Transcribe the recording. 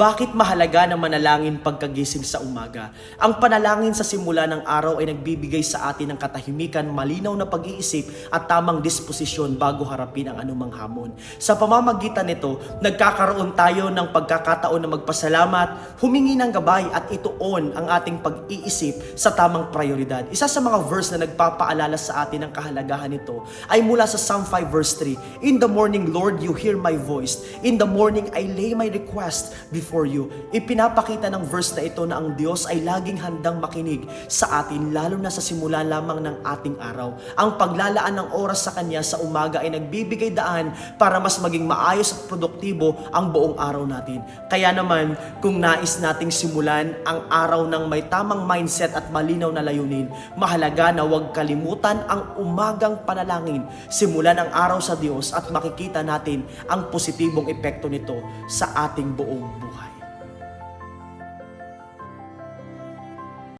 Bakit mahalaga na manalangin pagkagising sa umaga? Ang panalangin sa simula ng araw ay nagbibigay sa atin ng katahimikan, malinaw na pag-iisip at tamang disposisyon bago harapin ang anumang hamon. Sa pamamagitan nito, nagkakaroon tayo ng pagkakataon na magpasalamat, humingi ng gabay at ituon ang ating pag-iisip sa tamang prioridad. Isa sa mga verse na nagpapaalala sa atin ng kahalagahan nito ay mula sa Psalm 5 verse 3. In the morning, Lord, you hear my voice. In the morning, I lay my request before you. Ipinapakita ng verse na ito na ang Diyos ay laging handang makinig sa atin, lalo na sa simula lamang ng ating araw. Ang paglalaan ng oras sa Kanya sa umaga ay nagbibigay daan para mas maging maayos at produktibo ang buong araw natin. Kaya naman, kung nais nating simulan ang araw ng may tamang mindset at malinaw na layunin, mahalaga na huwag kalimutan ang umagang panalangin. Simulan ang araw sa Diyos at makikita natin ang positibong epekto nito sa ating buong buhay.